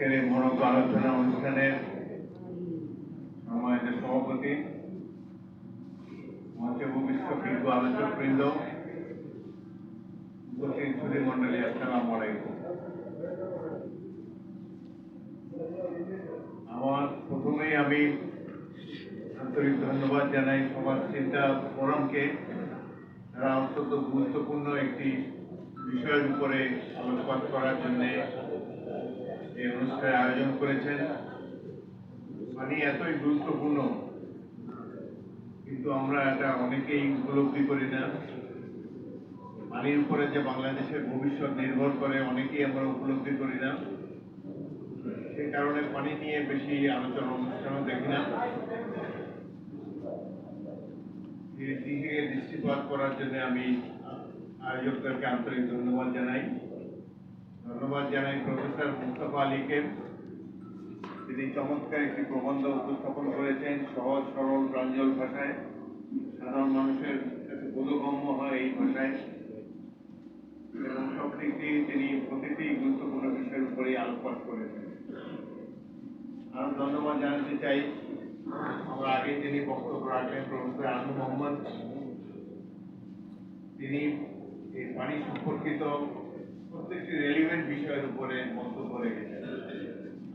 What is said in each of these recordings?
আজকের এই মনোজ্ঞ আলোচনা অনুষ্ঠানের আমাদের সভাপতি মঞ্চে ভূমিষ্ঠ বিজ্ঞ আলোচক বৃন্দ উপস্থিত মন্ডলী আসসালাম আলাইকুম। আমার প্রথমেই আমি আন্তরিক ধন্যবাদ জানাই সমাজ চিন্তা ফোরামকে। তারা অত্যন্ত গুরুত্বপূর্ণ একটি বিষয়ের উপরে আলোকপাত করার জন্য এই অনুষ্ঠানের আয়োজন করেছেন। পানি এতই গুরুত্বপূর্ণ। কিন্তু আমরা এটা অনেকেই উপলব্ধি করি না। পানির উপরে যে বাংলাদেশের ভবিষ্যৎ নির্ভর করে, অনেকেই আমরা উপলব্ধি করি না। সে কারণে পানি নিয়ে বেশি আলোচনা অনুষ্ঠানও দেখি না। দৃষ্টিপাত করার জন্য আমি আয়োজকদেরকে আন্তরিক ধন্যবাদ জানাই। ধন্যবাদ জানাই প্রফেসর মুস্তফা আলীকে। তিনি চমৎকার একটি প্রবন্ধ উপস্থাপন করেছেন সহজ, সরল, প্রাঞ্জল ভাষায়। সাধারণ মানুষের কাছে বোধগম্য হয় এই ভাষায়। এবং সব দিক দিয়ে তিনি প্রতিটি গুরুত্বপূর্ণ বিষয়ের উপরে আলোকপাত করেছেন। আরও ধন্যবাদ জানাতে চাই। আমরা আগে যিনি বক্তব্য রাখলেন প্রফেসর আনু মোহাম্মদ, তিনি এই পানি সম্পর্কিত প্রত্যেকটি রেলিভেন্ট বিষয়ের উপরে মন্তব্য রেখেছেন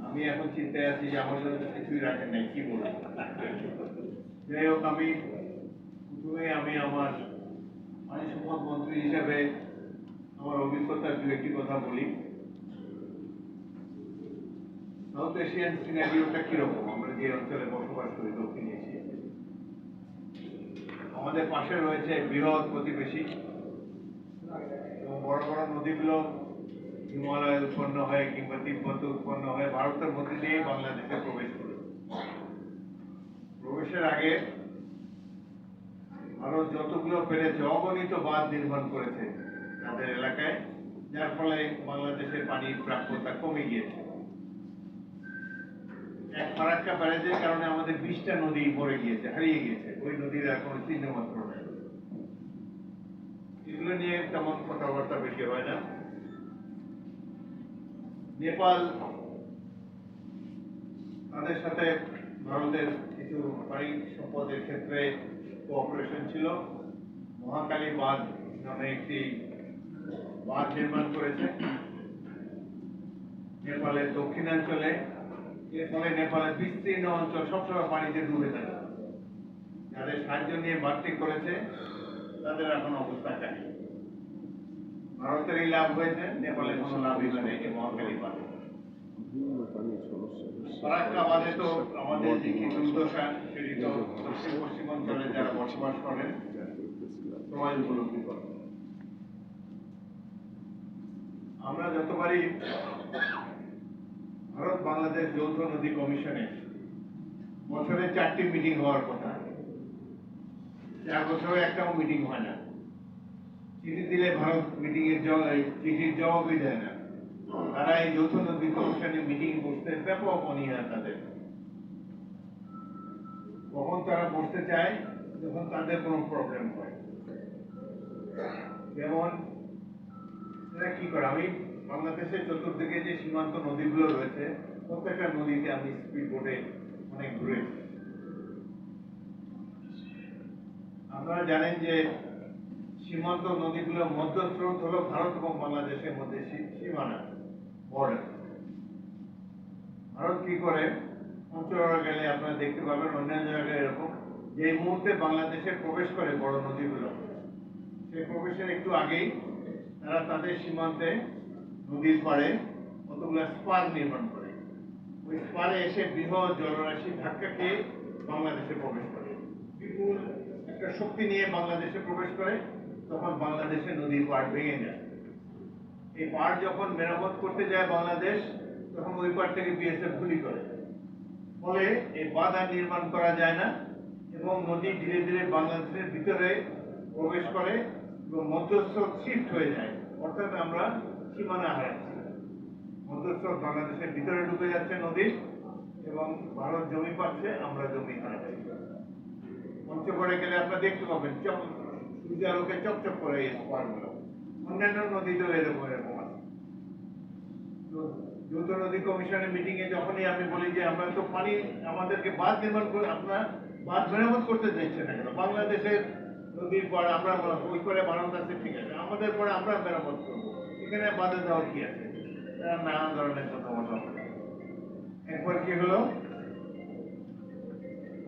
আমি এখন চিন্তায় আছি যে আমার জন্য কিছুই রাখেন নাই, কি বলব? যাই হোক, আমি প্রথমে আমি আমার পানি সম্পদ মন্ত্রী হিসাবে আমার অভিজ্ঞতার দু একটি কথা বলি। সাউথ এশিয়ান সিনারিওটা কীরকম? আমরা যে অঞ্চলে বসবাস করি, দক্ষিণ এশিয়া আমাদের পাশে রয়েছে বৃহৎ প্রতিবেশী। বড় বড় নদীগুলো হিমালয়ে উৎপন্ন হয় কিংবা তিব্বতে উৎপন্ন হয়, ভারতের মধ্যে দিয়ে বাংলাদেশে প্রবেশ করে। প্রবেশের আগে ভারত যতগুলো পেরেছে, অগণিত বাঁধ নির্মাণ করেছে তাদের এলাকায়, যার ফলে বাংলাদেশের পানির প্রাপ্যতা কমে গিয়েছে। এক ফারাক্কা ব্যারেজের কারণে আমাদের বিশটা নদী মরে গিয়েছে, হারিয়ে গিয়েছে। ওই নদীর আর কোনো চিহ্ন মাত্র এগুলো নিয়ে তেমন কথাবার্তা বেশি হয় না। নেপাল তাদের সাথে ভারতের কিছু পানি সম্পদের ক্ষেত্রে কোঅপারেশন ছিল। মহাকালী বাঁধ নামে একটি বাঁধ নির্মাণ করেছে। নেপালের দক্ষিণাঞ্চলে, এর ফলে নেপালের বিস্তীর্ণ অঞ্চল সবসময় পানিতে ডুবে থাকে। যাদের সাহায্য নিয়ে বাড়তি করেছে তাদের এখন অবস্থা চাই ভারতেরই লাভ হয়েছে, নেপালের কোনো লাভই হয় নাই এই মহাকালী বাঁধে ফারাক্কা বাঁধে তো আমাদের যে কি দুর্দশা, সেটি তো পশ্চিমাঞ্চলে যারা বসবাস করেন সবাই উপলব্ধি করেন। আমরা যতবারই ভারত বাংলাদেশ যৌথ নদী কমিশনে বছরে চারটি মিটিং হওয়ার কথা চার বছরে একটাও মিটিং হয় না। চিঠি দিলে ভারত মিটিং এর চিঠির জবাবই দেয় না। তারা এই যৌথ নদী কমিশনে মিটিং বসতে ব্যাপক অনীহা তাদের। কখন তারা বসতে চায়, যখন তাদের কোনো প্রবলেম হয়। যেমন, এরা কি করে? আমি বাংলাদেশের চতুর্দিকে যে সীমান্ত নদীগুলো রয়েছে, প্রত্যেকটা নদীতে আমি স্পিড বোটে অনেক ঘুরেছি আপনারা জানেন যে সীমান্ত নদীগুলোর মধ্যস্রোত হলো ভারত এবং বাংলাদেশের মধ্যে সীমানা বর্ডার ভারত কি করে? অঞ্চলে গেলে আপনারা দেখতে পাবেন, অন্যান্য জায়গায় এরকম। যে মুহূর্তে বাংলাদেশে প্রবেশ করে বড় নদীগুলো সেই প্রবেশের একটু আগেই তারা তাদের সীমান্তে নদীর পাড়ে কতগুলো স্পার নির্মাণ করে। ওই স্পারে এসে বৃহৎ জলরাশি ধাক্কা খেয়ে বাংলাদেশে প্রবেশ করে। বিপুল একটা শক্তি নিয়ে বাংলাদেশে প্রবেশ করে, তখন বাংলাদেশে নদীর পাড় ভেঙে যায়। এই পাড় যখন মেরামত করতে যায় বাংলাদেশ, তখন ওই পাড় থেকে বিএসএফ গুলি করে। ফলে এই বাঁধ আর নির্মাণ করা যায় না এবং নদী ধীরে ধীরে বাংলাদেশের ভিতরে প্রবেশ করে এবং মধ্যস্থ শিফট হয়ে যায়। অর্থাৎ আমরা সীমানা হারাচ্ছি। মধ্যস্থ বাংলাদেশের ভিতরে ঢুকে যাচ্ছে নদী এবং ভারত জমি পাচ্ছে, আমরা জমি হারাচ্ছি। পঞ্চগড়ে গেলে আপনারা দেখতে পাবেন চক সূর্য আলোকে চকচক করে এই স্পারগুলো অন্যান্য নদীতেও এরকম এরকম আছে। তো যৌথ নদী কমিশনের মিটিং এ যখনই আমি বলি যে আমরা তো পানি আমাদেরকে বাঁধ নির্মাণ করে, আপনারা বাঁধ মেরামত করতে চাইছেন না কেন? বাংলাদেশের নদীর পর আমরা ওই করে বানানো আছে, ঠিক আছে। আমাদের পরে আমরা মেরামত করব। এখানে বাঁধে দেওয়ার কি আছে? তারা নানান ধরনের কথা বলা একবার কি হলো?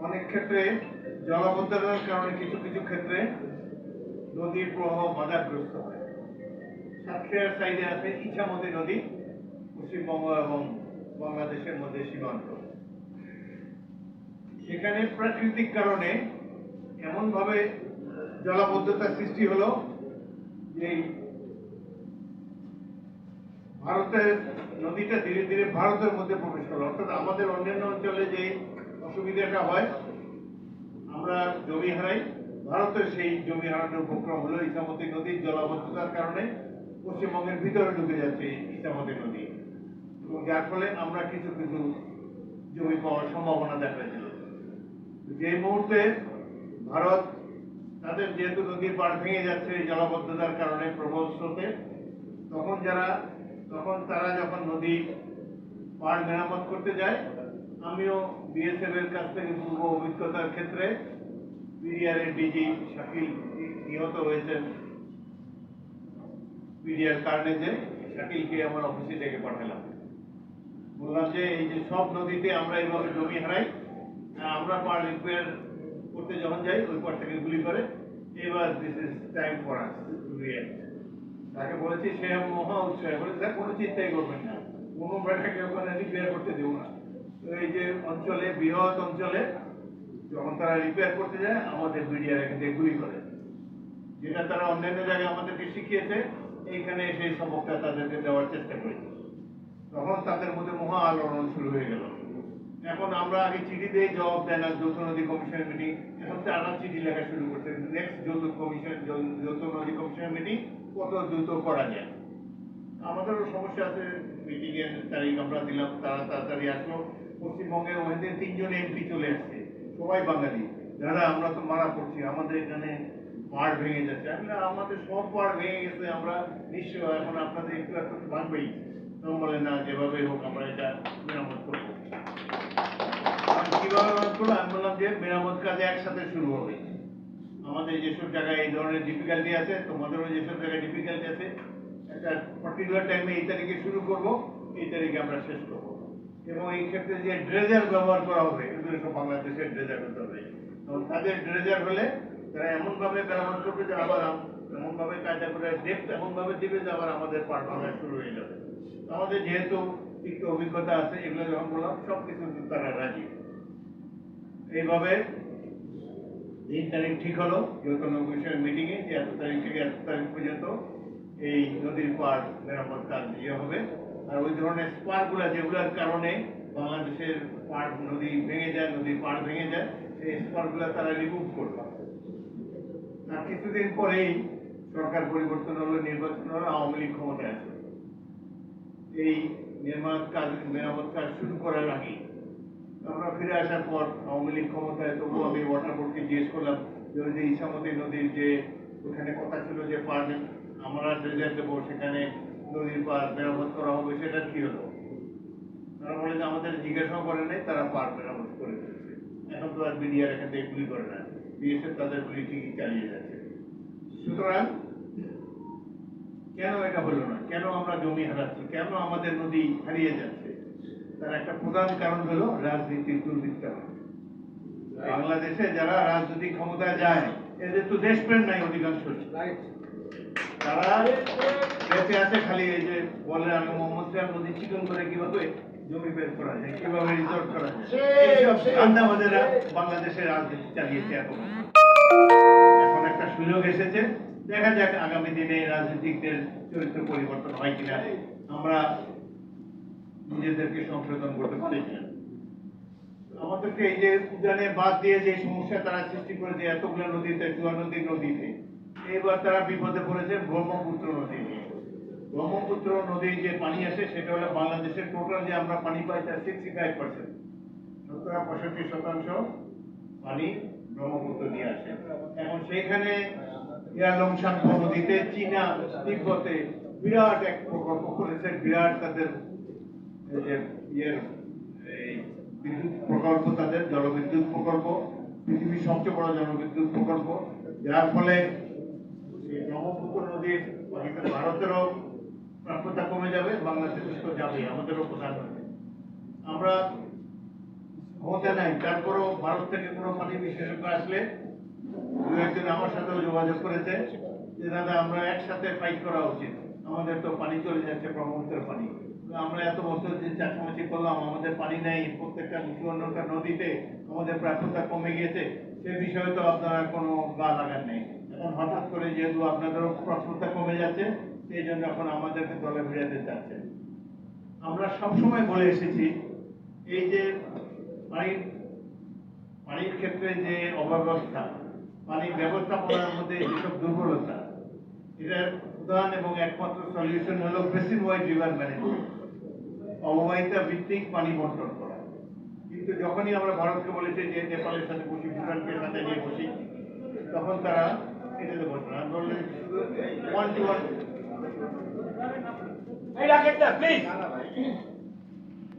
অনেক ক্ষেত্রে জলাবদ্ধতার কারণে কিছু কিছু ক্ষেত্রে নদীর প্রবাহ বাধাগ্রস্ত হয়। সাতক্ষীরার সাইডে আছে ইছামতি নদী, পশ্চিমবঙ্গ এবং বাংলাদেশের মধ্যে সীমান্ত। সেখানে প্রাকৃতিক কারণে এমন ভাবে জলাবদ্ধতার সৃষ্টি হলো যে ভারতের নদীটা ধীরে ধীরে ভারতের মধ্যে প্রবেশ করল। অর্থাৎ আমাদের অন্যান্য অঞ্চলে যে অসুবিধাটা হয় আমরা জমি হারাই। ভারতের সেই জমি হারানোর উপক্রম হলো ইসামতি নদীর জলাবদ্ধতার কারণে পশ্চিমবঙ্গের ভিতরে ঢুকে যাচ্ছে ইসামতি নদী। এবং যার ফলে আমরা কিছু কিছু জমি পাওয়ার সম্ভাবনা দেখা দিল। যে মুহূর্তে ভারত তাদের যেহেতু নদীর পাড় ভেঙে যাচ্ছে জলাবদ্ধতার কারণে প্রবল স্রোতে, তখন যারা তখন তারা যখন নদী পাড় মেরামত করতে যায় আমিও বিএসএফ এর কাছ থেকে পূর্ব অভিজ্ঞতার ক্ষেত্রে। পিডিআর এর ডিজি শাকিল নিহত হয়েছেন পিডিআর কার্নেজে। শাকিলকে আমার অফিসে ডেকে পাঠালাম। বললাম যে, এই যে সব নদীতে আমরা এইভাবে জমি হারাই আমরা পার রিপেয়ার করতে যখন যাই, ওই পার থেকে গুলি করে। এবার this is time for us তাকে বলেছি, সে মহা উৎসাহে। বলে স্যার কোনো চিন্তাই করবেন না। কোনো ব্যাটাকে ওখানে রিপেয়ার করতে দেবো না। এই যে অঞ্চলে, বৃহৎ অঞ্চলে যখন তারা রিপেয়ার করতে যায়, আমাদের বিডিআর এখান গুলি করে। যেটা তারা অন্যান্য জায়গায় আমাদেরকে শিখিয়েছে, এইখানে সেই সবকটা তাদেরকে দেওয়ার চেষ্টা করেছি। তখন তাদের মধ্যে মহা আলোড়ন শুরু হয়ে গেল। এখন আমরা আগে চিঠি দিয়ে জবাব দেয় না, যৌথ নদী কমিশনের মিটিং এখন তারা চিঠি লেখা শুরু করছে। নেক্সট যৌথ কমিশন যৌথ নদী কমিশনের মিটিং কত দ্রুত করা যায়। আমাদেরও সমস্যা আছে। মিটিং এর তারিখ আমরা দিলাম তারা তাড়াতাড়ি আসলো। পশ্চিমবঙ্গে ওখানে তিনজন এমপি চলে আসছে সবাই বাঙালি। দাদা আমরা তো মারা পড়ছি, আমাদের এখানে পাড় ভেঙে যাচ্ছে। আমি আমাদের সব পাড় ভেঙে গেছে, আমরা নিশ্চয় এখন আপনাদের একটু একটু ভাঙবেই তখন বলে, না, যেভাবে হোক আমরা এটা মেরামত করব। কীভাবে করব? আমি বললাম যে, মেরামত কাজ একসাথে শুরু হবে। আমাদের যেসব জায়গায় এই ধরনের ডিফিকাল্টি আছে, তোমাদেরও যেসব জায়গায় ডিফিকাল্টি আছে, একটা পার্টিকুলার টাইমে এই তারিখে শুরু করব, এই তারিখে আমরা শেষ করব। এবং এই ক্ষেত্রে যে ড্রেজার ব্যবহার করা হবে, এগুলো বাংলাদেশের ড্রেজার হতে হবে। এবং তাদের ড্রেজার হলে তারা এমনভাবে মেরামত করবে যে আবার এমনভাবে কায়দা করে ডেপথ এমনভাবে দিবে যে আবার আমাদের পারফরমেন্স শুরু হয়ে যাবে। আমাদের যেহেতু একটু অভিজ্ঞতা আছে, এগুলো যখন বললাম সব কিছু তারা রাজি। এইভাবে তিন তারিখ ঠিক হলো যৌথ নৌকমিশনের মিটিংয়ে যে এত তারিখ থেকে এত তারিখ পর্যন্ত এই নদীর পাড় মেরামত কাজ ইয়ে হবে। আর ওই ধরনের স্পারগুলা যেগুলোর কারণে বাংলাদেশের পাড় নদী ভেঙে যায় নদীর পাড় ভেঙে যায়, সেই স্পারগুলা তারা রিমুভ করবে আর কিছুদিন পরেই সরকার পরিবর্তন হলো, নির্বাচন হলো, আওয়ামী লীগ ক্ষমতায় আসবে এই নির্মাণ কাজ, মেরামত কাজ শুরু করার আগেই। আমরা ফিরে আসার পর আওয়ামী লীগ ক্ষমতায় তবু আমি ওয়াটার বোর্ডকে জিজ্ঞেস করলাম যে ইসামতি নদীর যে ওখানে কথা ছিল যে পার আমরা ড্রেজার দেবো, সেখানে নদীর পার মেরামত করা হবে, সেটা কি হলো? তারা বলে যে আমাদের জিজ্ঞাসা করে নাই, তারা পার মেরামত করে দিয়েছে। এখন তো আর বিডিআর এখান থেকে গুলি করে না বিএসএফ তাদের গুলি ঠিকই চালিয়ে যাচ্ছে। সুতরাং, কেন এটা হলো না? কেন আমরা জমি হারাচ্ছি? কেন আমাদের নদী হারিয়ে যাচ্ছে? তার একটা প্রধান কারণ হলো রাজনীতির দুর্বৃত্তায়ন বাংলাদেশে যারা রাজনৈতিক ক্ষমতায় যায়, এদের তো দেশপ্রেম নাই অধিকাংশ তারা বেঁচে আছে খালি এই যে বলে আমি মোহাম্মদ সাহেব নদী চিকন করে কীভাবে জমি বের করা যায় কীভাবে রিসর্ট করা যায় এইসব ধান্দাবাজেরা বাংলাদেশের রাজনীতি চালিয়েছে এখন। এখন একটা সুযোগ এসেছে দেখা যাক আগামী দিনে রাজনীতিকদের চরিত্র পরিবর্তন হয় কিনা। আমরা নিজেদেরকে সংশোধন করতে পারি কিনা। আমাদেরকে এই যে উদ্যানে বাদ দিয়ে যে সমস্যা তারা সৃষ্টি করেছে এতগুলো নদীতে চুয়ানদী নদীতে এবার তারা বিপদে পড়েছে ব্রহ্মপুত্র নদী নিয়ে। ব্রহ্মপুত্র নদী যে পানি আসে, সেটা হলো বাংলাদেশের টোটাল যে আমরা পানি পাই, তার সিক্সটি ফাইভ পার্সেন্ট শতকরা পঁয়ষট্টি শতাংশ পানি ব্রহ্মপুত্র নিয়ে আসে। এখন সেইখানে ইয়ালংসাংখ্য নদীতে চীনা তিব্বতে বিরাট এক প্রকল্প করেছে, বিরাট তাদের ইয়ের বিদ্যুৎ প্রকল্প, তাদের জলবিদ্যুৎ প্রকল্প, পৃথিবীর সবচেয়ে বড় জলবিদ্যুৎ প্রকল্প। যার ফলে ব্রহ্মপুত্র নদীর ভারতেরও প্রাপ্যতা কমে যাবে বাংলাদেশে তো যাবেই আমাদেরও প্রধান। আমরা ক্ষমতা নাই, তারপরও ভারত থেকে কোনো পানি বিশেষজ্ঞ আসলে দু একজন আমার সাথেও যোগাযোগ করেছে যে, দাদা, আমরা একসাথে ফাইট করা উচিত। আমাদের তো পানি চলে যাচ্ছে, ব্রহ্মপুত্রের পানি। আমরা এত বছর যে চাকমাচি করলাম, আমাদের পানি নেই, প্রত্যেকটা চুয়ান্নটা নদীতে আমাদের প্রাপ্যতা কমে গিয়েছে। সে বিষয়ে তো আপনারা কোনো গা লাগার নেই। হঠাৎ করে যেহেতু আপনাদেরও প্রাপ্যতা কমে যাচ্ছে, সেই জন্য এখন আমাদেরকে দলে ভিড়াতে চাচ্ছেন। আমরা সবসময় বলে এসেছি, এই যে পানির পানির ক্ষেত্রে যে অব্যবস্থা পানি ব্যবস্থাপনার মধ্যে যেসব দুর্বলতা, এটার প্রধান এবং একমাত্র সলিউশন হলো বেসিন ওয়াইড রিভার ম্যানেজমেন্ট অববাহিতা ভিত্তিক পানি বন্টন করা। কিন্তু যখনই আমরা ভারতকে বলেছি যে নেপালের সাথে বসি, ভুটানকে সাথে নিয়ে বসি, তখন তারা এটাতে বসবে না বললেন ওয়ান টু ওয়ান এই রাকেটটা প্লিজ